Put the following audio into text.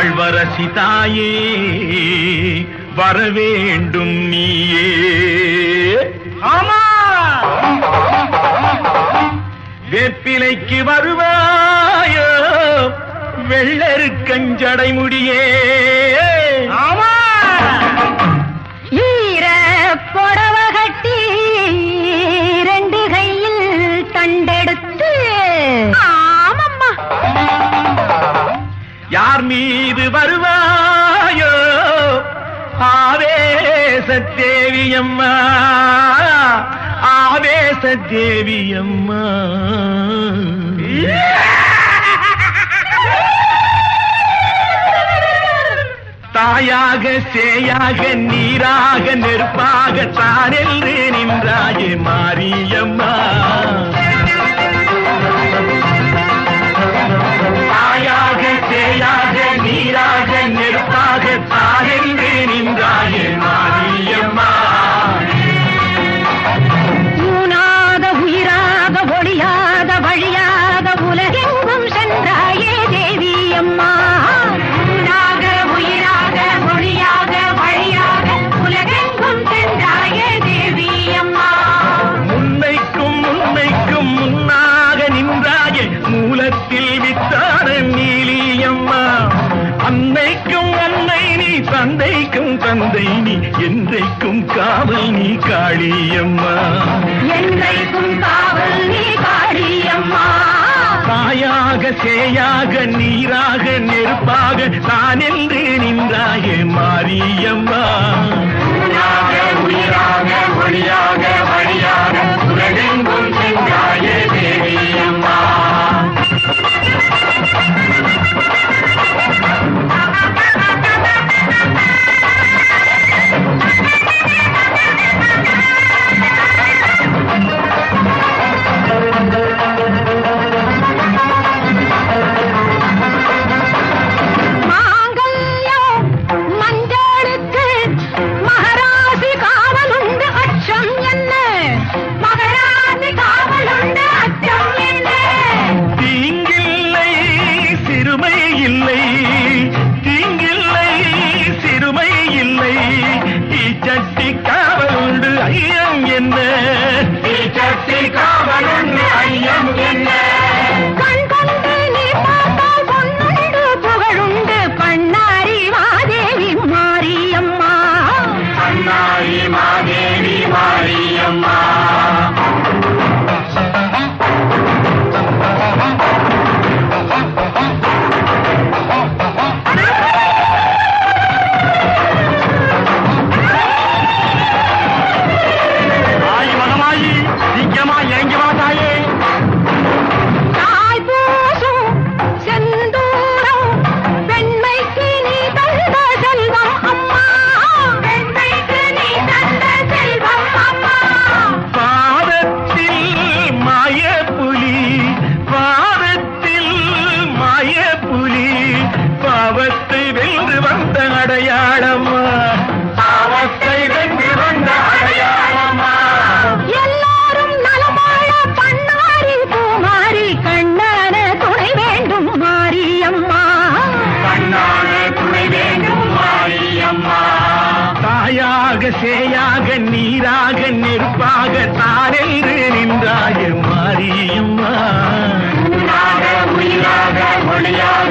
காசி தாயே வரவேண்டும் நீயே. ஆமா. வேப்பிலைக்கு வருவாயோ வெள்ளரு கஞ்சடைமுடியே யார் மீது வருவாயோ ஆவேச தேவியம்மா ஆவேச தேவியம்மா தாயாக சேயாக நீராக நெருப்பாக தானென்று நின்றாயே மாரியம்மா. மூலத்தில் வித்தான நீலியம்மா. அன்னைக்கும் அன்னை நீ தந்தைக்கும் தந்தை நீ என்றைக்கும் காவல் நீ காளியம்மா. என்றைக்கும் காவல் நீ காளியம்மா. தாயாக சேயாக நீராக நெருப்பாக தான் என்று நின்றாயே மாரியம்மா. கட்டி காவல் உண்டு ஐயம் என்ன? நீ கட்டி நெருப்பாக நெருப்பாக தானென்று நின்றாய மாரியம்மா உயிராக ஒளியாக.